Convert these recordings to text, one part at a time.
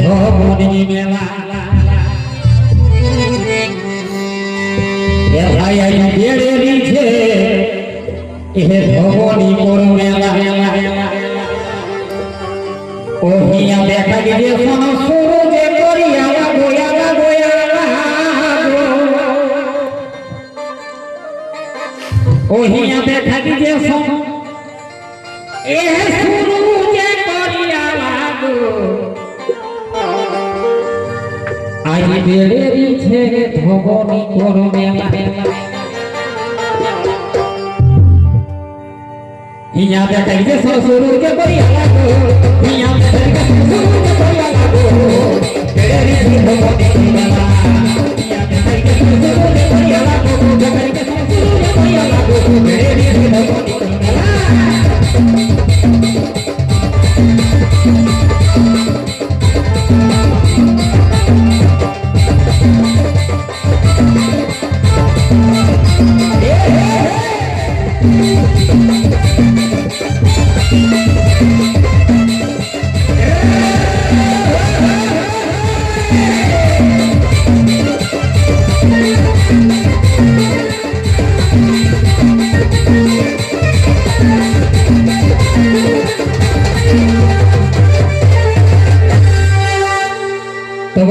ধবনি মেলা এ ভাই আই বেড়ে নিছে এ ধবনি মোর মেলা ও হিয়া দেখা গিয়ে শোনো শুরু যে করিয়া গোয়া গোয়া ও হিয়া দেখা আই বেড়ে ধবনি করবে ইয়া শুরু যে করিয়া লাগো হিয়া দেখা গিয়ে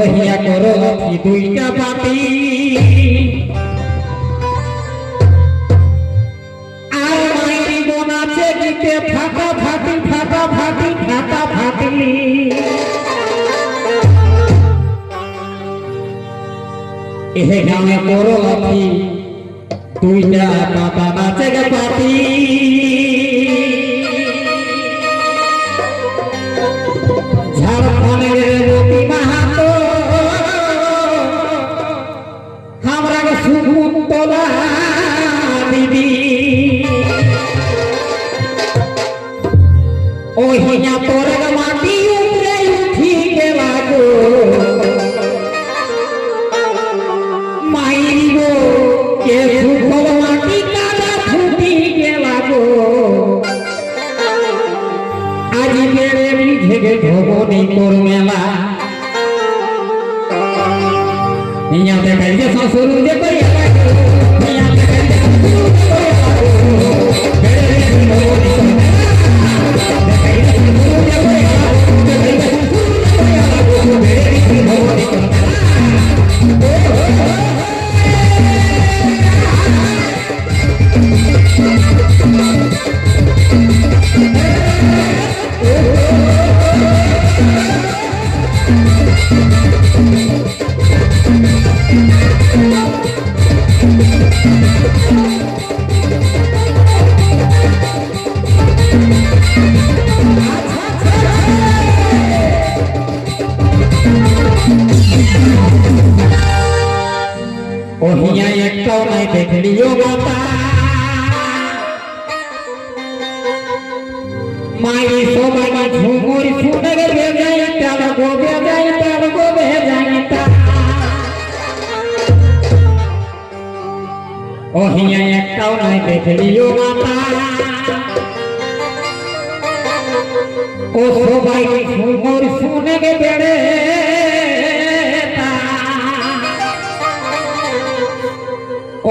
তো হিয়া করো দুইটা পাটি আর মাইরি বোনাছে গীতে ফাটা ফাটি ফাটা ফাটি ফাটা ফাটি এহে গানে করো দুইটা পাতা নাচে গে পাটি থেকে ধবনি তোর মেলা ইয়া দেখাই যে শ্বশুর যে করিয়া লাগো ইয়া দেখাই যে শ্বশুর যে করিয়া ও হিয়া একটাও নাই দেখলিও মাতা মাই সবাই ঝুমুর শুনে গে বেজাই তার ও হিয়া একটাও নাই দেখলিও মাতা ও সবাই ঝুমুর শুনে গে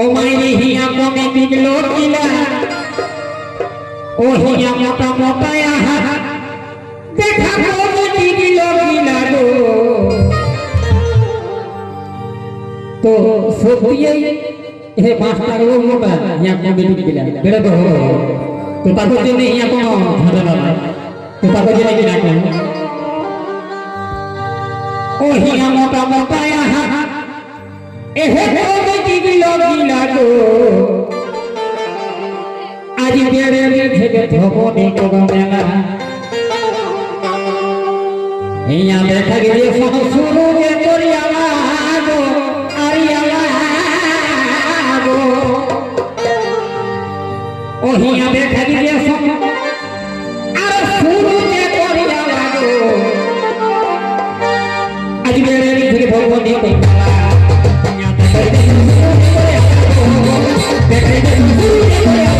ও মাইরি হিয়া কমে বিগলো কিলা। ও হিয়া মোটা মোটা আহা। দেখা কমে বিগলো কিলা গো। তো সত্যিই হে মাস্টার ও মোটা হিয়া কমে বিগলা বেড়ে তো তো তাকে জন্য হিয়া কোনো ঝামেলা নাই তো তাকে জন্য কি রাখেন ও হিয়া মোটা মোটা আহা এহে কমে বিগলো কিলা গো আজ বেড়ে থেকে ধবনি কোনো মেলা ইয়া দেখা গিয়ে সব শুরু যে করিয়া লাগো ও হিয়া দেখা গিয়ে সব। আর শুরু যে করিয়া লাগো। আজ বেড়ে ধবনি কোনো মেলা ইয়া দেখা দেখা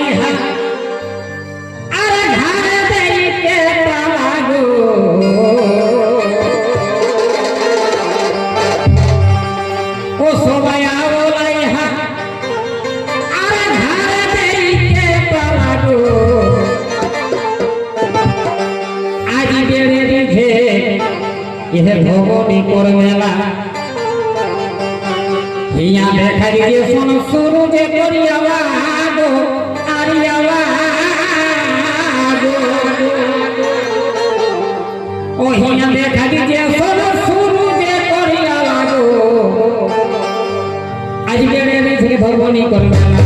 ইহে ভবনী করবেলা। হিয়া দেখাই যে শোন শুরু যে আরিয়ালা গো ও হিয়া দেখাই যে শোন শুরু যে করিয়ালা গো আজ বেড়ে করবেলা।